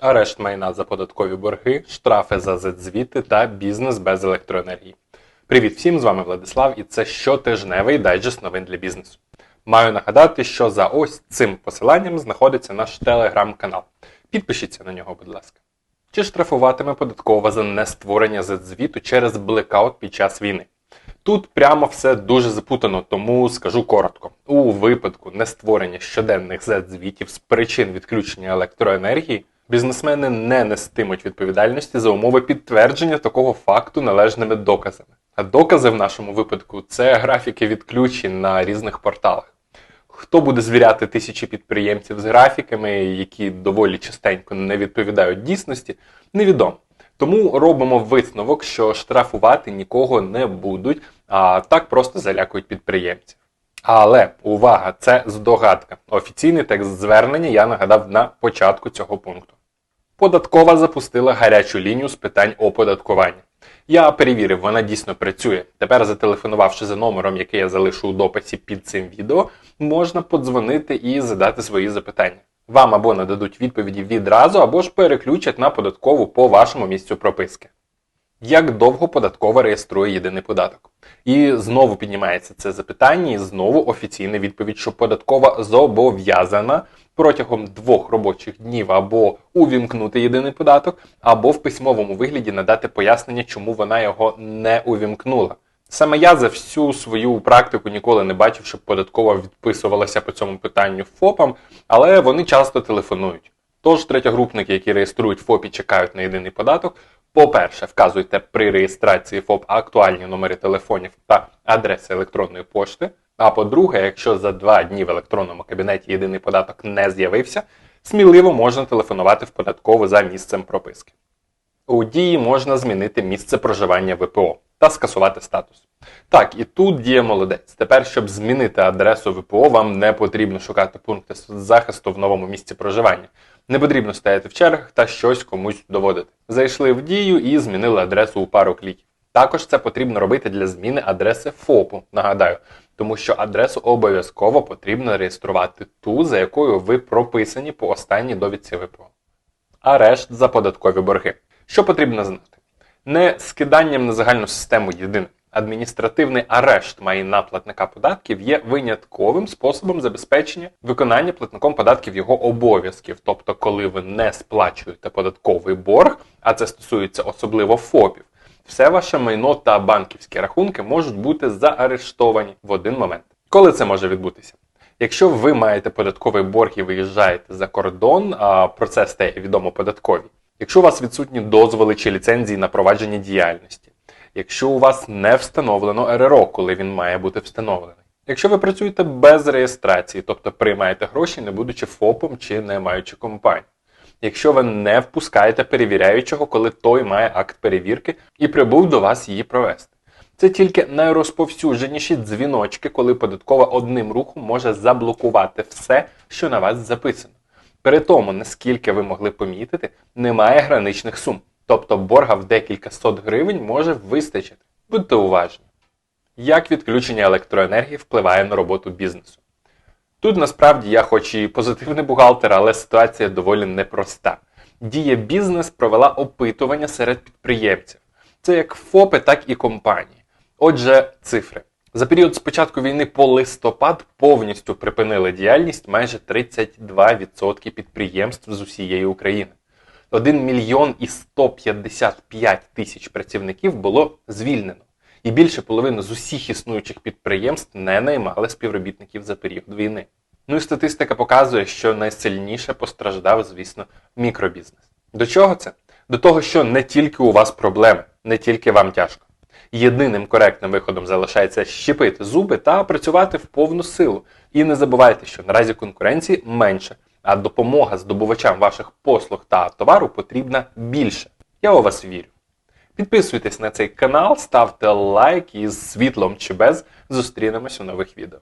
арешт майна за податкові борги, штрафи за зедзвіти та бізнес без електроенергії. Привіт всім, з вами Владислав, і це щотижневий дайджест новин для бізнесу. Маю нагадати, що за ось цим посиланням знаходиться наш телеграм-канал. Підпишіться на нього, будь ласка. Чи штрафуватиме податкова за нестворення зедзвіту через блекаут під час війни? Тут прямо все дуже запутано, тому скажу коротко. У випадку нестворення щоденних Z-звітів з причин відключення електроенергії, бізнесмени не нестимуть відповідальності за умови підтвердження такого факту належними доказами. А докази в нашому випадку це графіки відключень на різних порталах. Хто буде звіряти тисячі підприємців з графіками, які доволі частенько не відповідають дійсності, невідомо. Тому робимо висновок, що штрафувати нікого не будуть, а так просто залякують підприємців. Але увага, це здогадка. Офіційний текст звернення я нагадав на початку цього пункту. Податкова запустила гарячу лінію з питань оподаткування. Я перевірив, вона дійсно працює. Тепер, зателефонувавши за номером, який я залишу у дописі під цим відео, можна подзвонити і задати свої запитання. Вам або нададуть відповіді відразу, або ж переключать на податкову по вашому місцю прописки. Як довго податкова реєструє єдиний податок? І знову піднімається це запитання, і знову офіційна відповідь, що податкова зобов'язана протягом двох робочих днів або увімкнути єдиний податок, або в письмовому вигляді надати пояснення, чому вона його не увімкнула. Саме я за всю свою практику ніколи не бачив, щоб податкова відписувалася по цьому питанню ФОПам, але вони часто телефонують. Тож третьогрупники, які реєструють ФОП і чекають на єдиний податок, по-перше, вказуйте при реєстрації ФОП актуальні номери телефонів та адреси електронної пошти. А по-друге, якщо за два дні в електронному кабінеті єдиний податок не з'явився, сміливо можна телефонувати в податкову за місцем прописки. У дії можна змінити місце проживання ВПО та скасувати статус. Так, і тут діє молодець. Тепер, щоб змінити адресу ВПО, вам не потрібно шукати пункти захисту в новому місці проживання. Не потрібно стояти в чергах та щось комусь доводити. Зайшли в дію і змінили адресу у пару кліків. Також це потрібно робити для зміни адреси ФОПу, нагадаю, тому що адресу обов'язково потрібно реєструвати ту, за якою ви прописані по останній довідці ВПО. Арешт за податкові борги. Що потрібно знати? Не скиданням на загальну систему єдине. Адміністративний арешт майна платника податків є винятковим способом забезпечення виконання платником податків його обов'язків. Тобто, коли ви не сплачуєте податковий борг, а це стосується особливо ФОПів, все ваше майно та банківські рахунки можуть бути заарештовані в один момент. Коли це може відбутися? Якщо ви маєте податковий борг і виїжджаєте за кордон, а про це стає відомо податкові. Якщо у вас відсутні дозволи чи ліцензії на провадження діяльності, якщо у вас не встановлено РРО, коли він має бути встановлений, якщо ви працюєте без реєстрації, тобто приймаєте гроші, не будучи ФОПом чи не маючи компанії, якщо ви не впускаєте перевіряючого, коли той має акт перевірки і прибув до вас її провести. Це тільки найрозповсюдженіші дзвіночки, коли податкова одним рухом може заблокувати все, що на вас записано. При тому, наскільки ви могли помітити, немає граничних сум. Тобто борга в декілька сот гривень може вистачити. Будьте уважні. Як відключення електроенергії впливає на роботу бізнесу? Тут насправді я хоч і позитивний бухгалтер, але ситуація доволі непроста. Дія бізнес провела опитування серед підприємців. Це як ФОПи, так і компанії. Отже, цифри. За період з початку війни по листопад повністю припинили діяльність майже 32% підприємств з усієї України. 1 мільйон і 155 тисяч працівників було звільнено, і більше половини з усіх існуючих підприємств не наймали співробітників за період війни. Ну і статистика показує, що найсильніше постраждав, звісно, мікробізнес. До чого це? До того, що не тільки у вас проблеми, не тільки вам тяжко. Єдиним коректним виходом залишається щепити зуби та працювати в повну силу. І не забувайте, що наразі конкуренції менше, а допомога здобувачам ваших послуг та товару потрібна більше. Я у вас вірю. Підписуйтесь на цей канал, ставте лайк і з світлом чи без зустрінемось у нових відео.